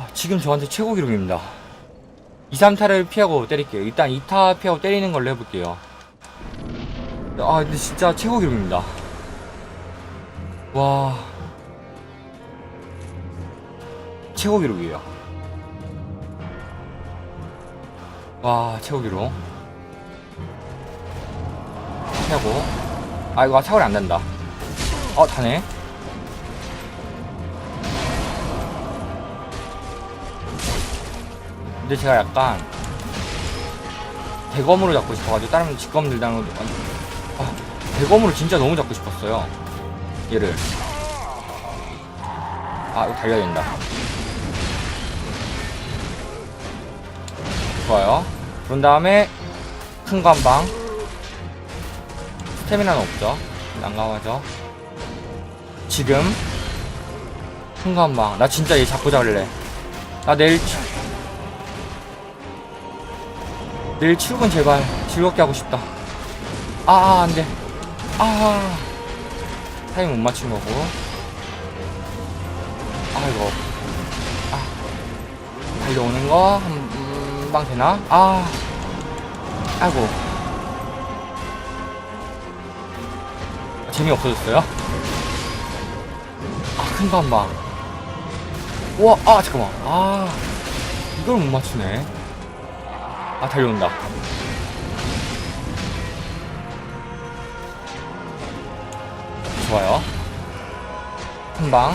아, 지금 저한테 최고 기록입니다. 2, 3타를 피하고 때릴게요. 일단 2타 피하고 때리는 걸로 해볼게요. 아, 근데 진짜 최고 기록입니다. 와. 최고 기록이에요. 와, 최고 기록. 피하고. 아, 이거 차고리 안 된다. 어, 다네. 근데 제가 약간 대검으로 잡고 싶어가지고 다른 직검 들다는 것도 아, 대검으로 진짜 너무 잡고 싶었어요. 얘를. 아 이거 달려야 된다. 좋아요. 그런 다음에 큰 관방. 스태미나는 없죠. 난감하죠. 지금 큰 관방. 나 진짜 얘 잡고 잡을래. 나 내일 내일 출근 제발 즐겁게 하고 싶다. 아, 아, 안 돼. 아, 타이밍 못 맞춘 거고. 아, 이거. 아, 달려오는 거, 한, 음, 방 되나? 아, 아이고. 재미 없어졌어요? 아, 큰거한 방. 우와, 아, 잠깐만. 아, 이걸 못 맞추네. 아 달려온다. 좋아요. 한방.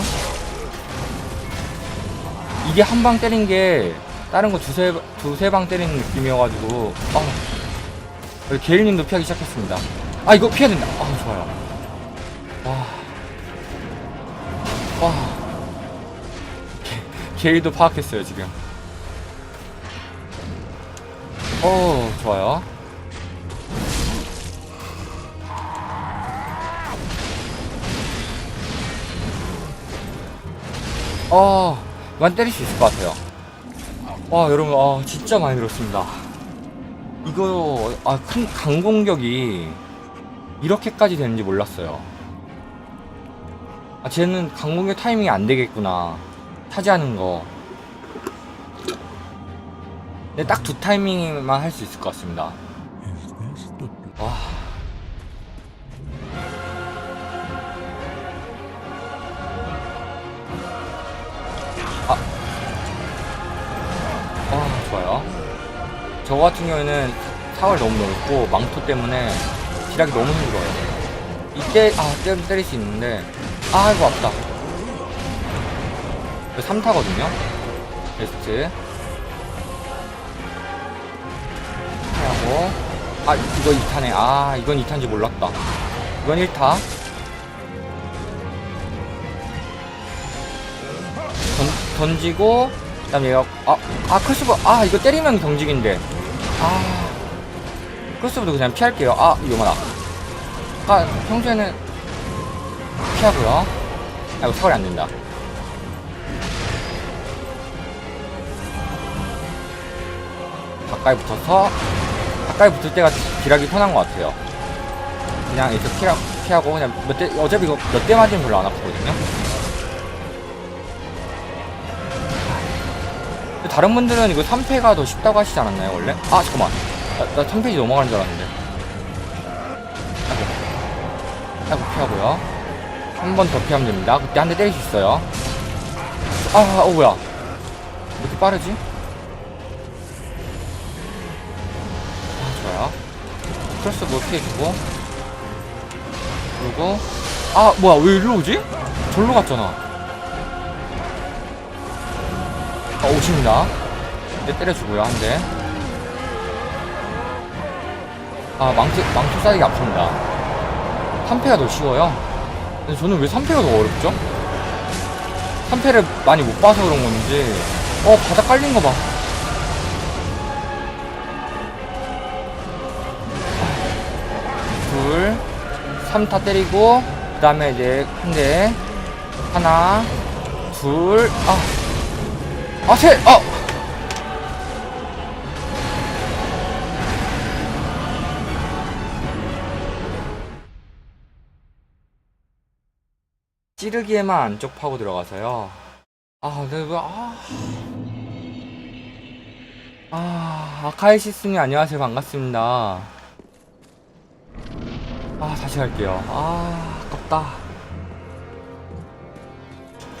이게 한 방 때린 게 다른 거 두세 두세 방 때리는 느낌이어가지고 아. 게일님도 피하기 시작했습니다. 아 이거 피해야 된다. 아 좋아요. 와 와 게일도 파악했어요 지금 어 좋아요. 어 이건 때릴 수 있을 것 같아요. 와 여러분 아 진짜 많이 들었습니다. 이거 아큰 강공격이 이렇게까지 되는지 몰랐어요. 아 쟤는 강공격 타이밍이 안 되겠구나. 타지하는 거 근데 딱 두 타이밍만 할 수 있을 것 같습니다. 와. 아. 아, 좋아요. 저 같은 경우에는 사월 너무 넓고 망토 때문에 딜하기 너무 힘들어요. 이때 아 때리, 때릴 수 있는데 아 이거 아프다. 3타거든요. 베스트. 하고. 아 이거 2타네 아 이건 2타인지 몰랐다. 이건 1타. 던, 던지고 그 다음에 얘가 아, 아 크로스보 아 이거 때리면 경직인데. 아 크로스보도 그냥 피할게요. 아 이거만 아까 평소에는 피하고요. 아이고 사거리 안된다. 가까이 붙어서 가까이 붙을 때가 딜하기 편한 것 같아요. 그냥 이렇게 피하, 피하고 그냥 몇 대, 어차피 이거 몇 대 맞으면 별로 안 아프거든요. 다른 분들은 이거 3패가 더 쉽다고 하시지 않았나요, 원래? 아, 잠깐만. 나, 나 3패지 넘어가는 줄 알았는데. 아이고. 아이고, 피하고요. 한 번 더 피하면 됩니다. 그때 한 대 때릴 수 있어요. 아, 어, 뭐야. 왜 이렇게 빠르지? 크로스 뭐 피해주고. 그리고, 아, 뭐야, 왜 일로 오지? 절로 갔잖아. 아, 오십니다. 네, 때려주고요, 한 대. 아, 망치, 망치 싸이기 아픕니다. 3패가 더 쉬워요. 근데 저는 왜 3패가 더 어렵죠? 3패를 많이 못 봐서 그런 건지, 어, 바닥 깔린 거 봐. 3타 때리고, 그 다음에 이제 한 대, 하나, 둘, 아, 아, 셋, 아! 찌르기에만 안쪽 파고 들어가서요. 아, 내가, 아. 아, 아카이시스님 안녕하세요. 반갑습니다. 아, 다시 갈게요. 아, 아깝다.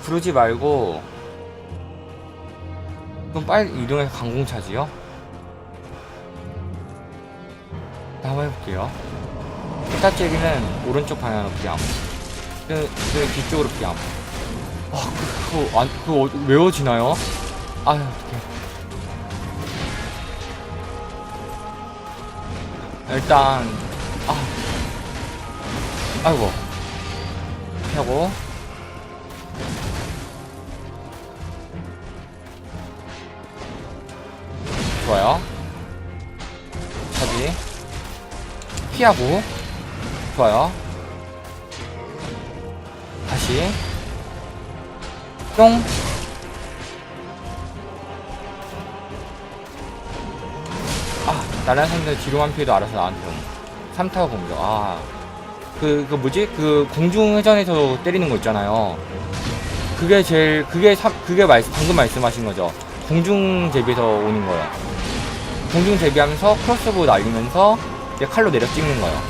부르지 말고 좀 빨리 이동해서 강공 차지요. 나 한번 해볼게요. 피타제기는 오른쪽 방향으로 피함. 그, 그 뒤쪽으로 피함. 아, 그, 그거, 안, 그거 어- 외워지나요? 아유, 어떡해. 일단 아 아이고. 피하고. 좋아요. 차지 피하고. 좋아요. 다시. 뿅. 아, 다른 상대 뒤로만 피해도 알아서 나한테 오는. 3타워 공격. 아. 그, 그 뭐지? 그 공중회전에서 때리는 거 있잖아요. 그게 제일, 그게 삼, 그게 말, 방금 말씀하신 거죠. 공중 제비에서 오는 거예요. 공중 제비하면서 크로스보 날리면서 칼로 내려 찍는 거예요.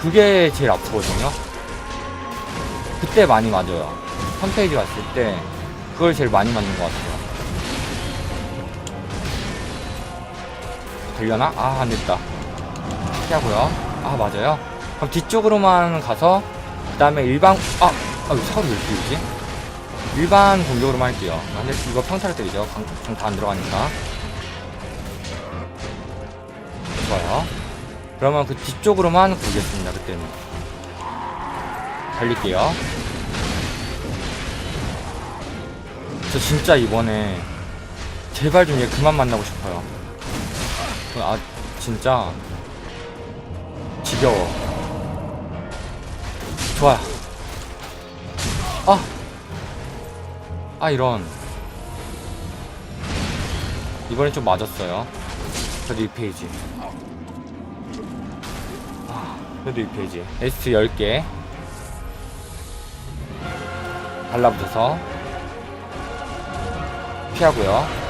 그게 제일 아프거든요. 그때 많이 맞아요. 3페이지 갔을 때 그걸 제일 많이 맞는 것 같아요. 되려나? 아, 안 됐다. 피하고요. 아, 맞아요. 그럼 뒤쪽으로만 가서, 그 다음에 일반, 아, 아, 사거리 왜 오지? 일반 공격으로만 할게요. 아, 근데 이거 평타를 때리죠. 강다 안 들어가니까. 좋아요. 그러면 그 뒤쪽으로만 굴겠습니다, 그때는. 달릴게요. 저 진짜 이번에, 제발 좀 얘 그만 만나고 싶어요. 아 진짜 지겨워 좋아요. 아! 아 이런. 이번엔 좀 맞았어요. 그래도 2페이지. 아 그래도 2페이지. 에스트 10개. 달라붙어서. 피하고요.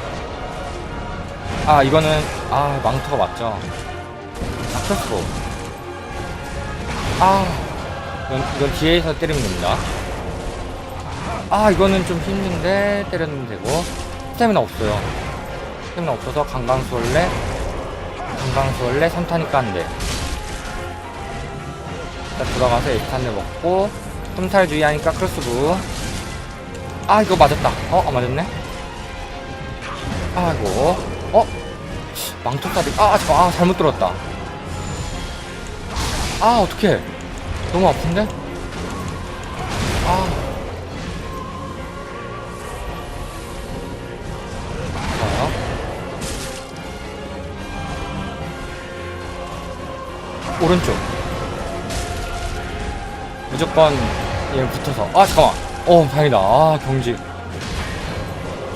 아 이거는 아 망토가 맞죠? 아 크로스보 아 이건, 이건 뒤에서 때리면 됩니다. 아 이거는 좀 힘든데 때렸으면 되고. 스태미나 없어요. 스태미나 없어서 강강수월래 강강수월래 3타니까 안돼 일단 돌아가서 에스탄을 먹고 흠탈주의 하니까 크로스부. 아 이거 맞았다. 어? 아 맞았네. 아이고. 어? 망토까지 아 잠깐 아 잘못 들었다. 아 어떡해 너무 아픈데? 아. 좋아요. 오른쪽. 무조건 얘 붙어서. 아 잠깐만. 어 다행이다. 아 경직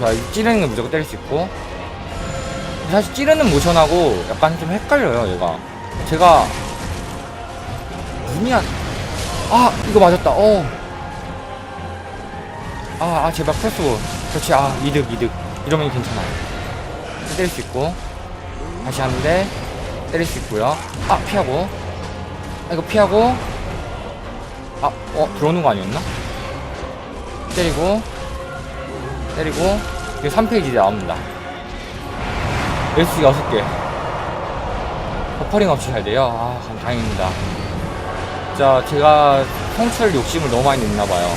자 찌르는 건 무조건 때릴 수 있고. 사실 찌르는 모션하고 약간 좀 헷갈려요 얘가. 제가 눈이 안... 아 이거 맞았다. 어. 아, 아 제발 크로스보 그렇지 아 이득 이득. 이러면 괜찮아. 때릴 수 있고. 다시 하는데 때릴 수 있고요. 아 피하고. 아 이거 피하고. 아 어 들어오는 거 아니었나? 때리고. 때리고. 이게 3페이지 나옵니다. S 6개. 버퍼링 없이 잘 돼요. 아 감- 다행입니다 자 제가 성취할 욕심을 너무 많이 냈나 봐요.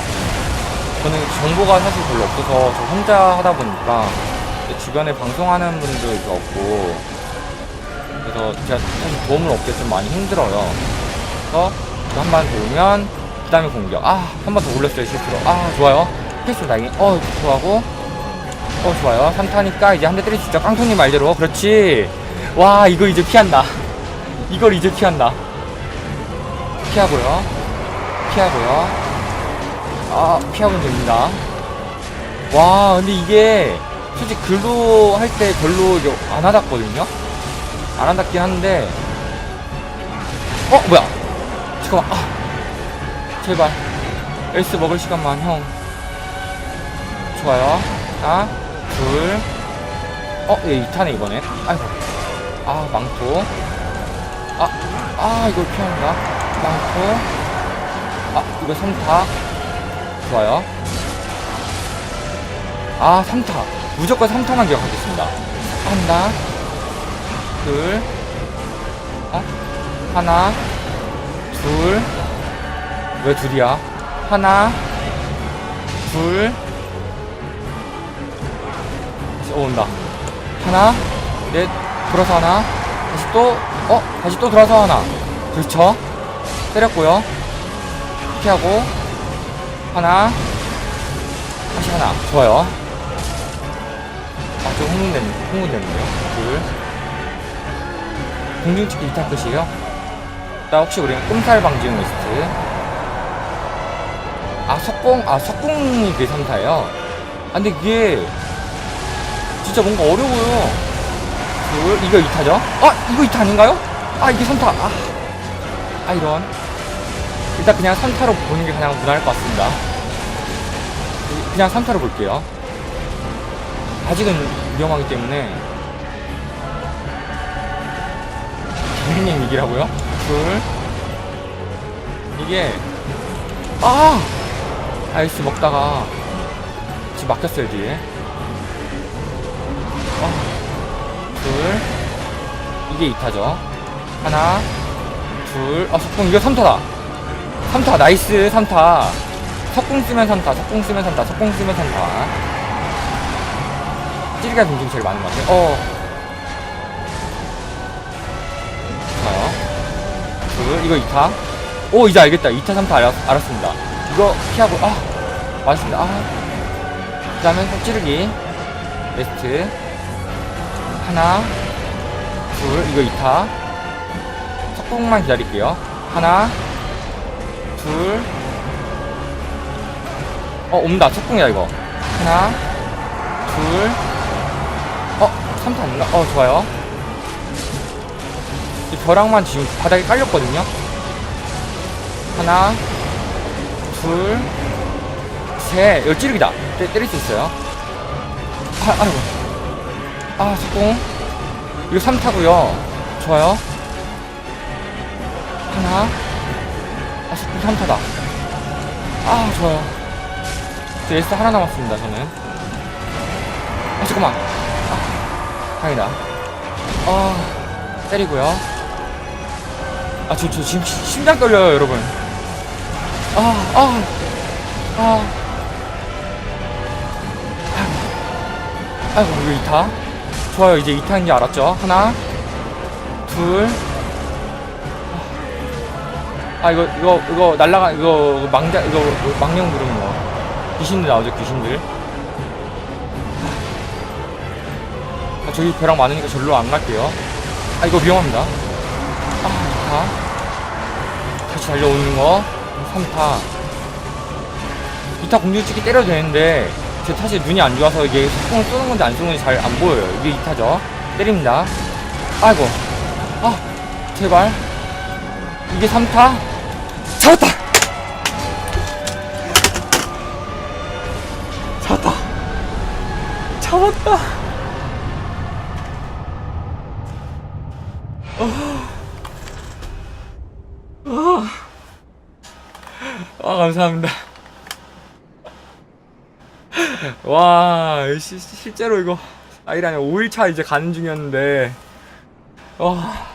저는 정보가 사실 별로 없어서 저 혼자 하다 보니까 주변에 방송하는 분도 이렇게 없고 그래서 제가 사실 도움을 얻기 좀 많이 힘들어요. 그래서 한 번 돌면 그 다음에 공격. 아 한 번 더 올렸어요 실수로. 아 좋아요. 패스 다행히. 어 좋아하고. 어 좋아요. 3타니까 이제 한대수 있죠. 깡통님 말대로. 그렇지. 와 이거 이제 피한다. 이걸 이제 피한다 피하고요. 피하고요. 아 피하면 됩니다. 와 근데 이게 솔직히 글로 할 때 별로 안 와닿거든요? 안 와닿긴 한데. 어 뭐야? 잠깐만. 아 제발. 에이스 먹을 시간만 형. 좋아요. 하나 둘. 어, 얘 2타네, 이번에. 아이고. 아, 망토. 아, 아, 이걸 피한다. 망토. 아, 이거 3타. 좋아요. 아, 3타. 무조건 3타만 기억하겠습니다. 한다. 둘. 어? 하나. 둘. 왜 둘이야? 하나. 둘. 다시, 어, 온다. 하나. 넷. 돌아서 하나. 다시 또, 어? 다시 또 돌아서 하나. 그렇죠. 때렸고요. 피하고. 하나. 다시 하나. 좋아요. 아, 좀 흥분됐네, 흥분됐네요. 둘. 공중치기 2타 끝이에요. 나 혹시 우리는 끔살 방지용 리스트. 아, 석공, 아, 석공이 그 3타예요. 아, 근데 그게 진짜 뭔가 어려워요. 둘, 이거 2타죠? 아, 이거 2타 아닌가요? 아, 이게 3타. 아, 아, 이런. 일단 그냥 3타로 보는 게 가장 무난할 것 같습니다. 그냥 3타로 볼게요. 아직은 위험하기 때문에 개미님 이기라고요? 둘 이게 아 아이스 먹다가 지금 막혔어요 뒤에 어, 둘 이게 2타죠 하나 둘 아 석궁 이거 3타다 3타 나이스 3타 석궁 쓰면 3타 석궁 쓰면 3타 석궁 쓰면 3타 찌리가 동중이 제일 많은 것 같아요. 어. 좋아요. 둘, 이거 2타. 오, 이제 알겠다. 2타, 3타 알았, 알았습니다. 이거 피하고, 아, 맞습니다. 아. 그 다음에 찌르기. 베스트. 하나, 둘, 이거 2타. 석궁만 기다릴게요. 하나, 둘. 어, 옵니다. 석궁이야, 이거. 하나, 둘, 어, 3타 아닌가? 어, 좋아요. 이 벼락만 지금 바닥에 깔렸거든요? 하나, 둘, 셋. 이거 찌르기다. 때, 때릴 수 있어요. 아, 아이고. 아, 석공. 이거 3타고요 좋아요. 하나. 아, 석공 3타다. 아, 좋아요. 저 S 하나 남았습니다, 저는. 아, 잠깐만. 다행이다. 아, 때리고요. 아, 저, 저 지금 시- 심장 떨려요, 여러분. 아, 아, 아. 아이고, 이거 2타. 좋아요, 이제 2타인 지 알았죠? 하나, 둘. 아, 이거, 이거, 이거, 날라가, 이거, 망자, 이거, 망령 부르는 거. 귀신들 나오죠, 귀신들. 아, 저기 벼락 많으니까 절로 안 갈게요. 아, 이거 위험합니다. 아, 2타. 다시 달려오는 거. 3타. 2타 공중찍기 때려도 되는데, 제 사실 눈이 안 좋아서 이게 소풍을 쏘는 건지 안 쏘는 건지 잘 안 보여요. 이게 2타죠. 때립니다. 아이고. 아, 제발. 이게 3타. 잡았다! 잡았다. 잡았다. 아, 감사합니다. 와, 시, 시- 실제로 이거, 아이라니 5일차 이제 가는 중이었는데, 와.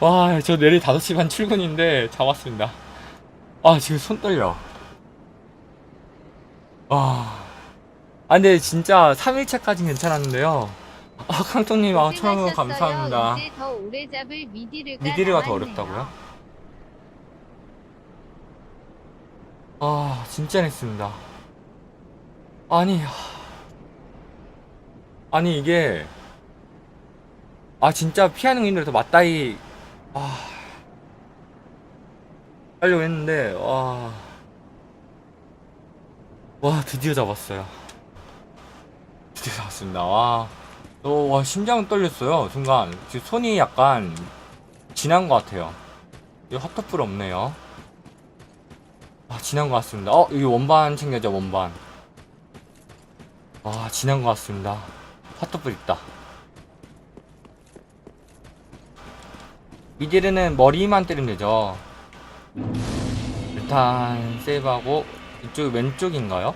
와, 저 내일 5시 반 출근인데, 잡았습니다. 아, 지금 손 떨려. 와. 아, 근데 진짜 3일차까진 괜찮았는데요. 아, 캉토님, 아, 처음 감사합니다. 이제 더 오래 잡을 미디르가 미디르가 더 남았네요. 어렵다고요? 아, 진짜 냈습니다. 아니, 하... 아니, 이게, 아, 진짜 피하는 게 힘들어서 맞다이, 아, 하려고 했는데, 와, 와, 드디어 잡았어요. 드디어 잡았습니다. 와, 어, 와, 심장 떨렸어요, 순간. 지금 손이 약간, 지난 것 같아요. 이거 핫토플 없네요. 아, 지난 것 같습니다. 어, 여기 원반 챙겨줘, 원반. 와 지난 것 같습니다 핫도불 있다 미디르는 머리만 때리면 되죠. 일단 세이브하고 이쪽 왼쪽인가요?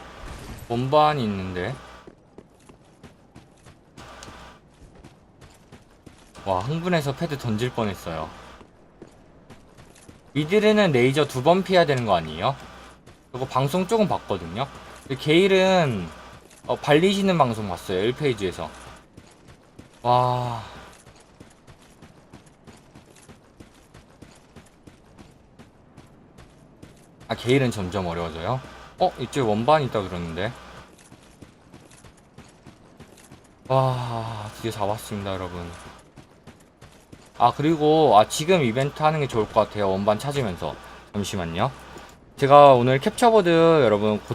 원반이 있는데. 와 흥분해서 패드 던질 뻔했어요. 미드르는 레이저 두 번 피해야 되는 거 아니에요? 그거 방송 조금 봤거든요. 게일은 어, 발리시는 방송 봤어요. 1페이지에서. 와 아, 게일은 점점 어려워져요? 어, 이쪽에 원반이 있다 그러는데. 와, 드디어 잡았습니다, 여러분. 아, 그리고, 아, 지금 이벤트 하는 게 좋을 것 같아요. 원반 찾으면서. 잠시만요. 제가 오늘 캡처보드 여러분 고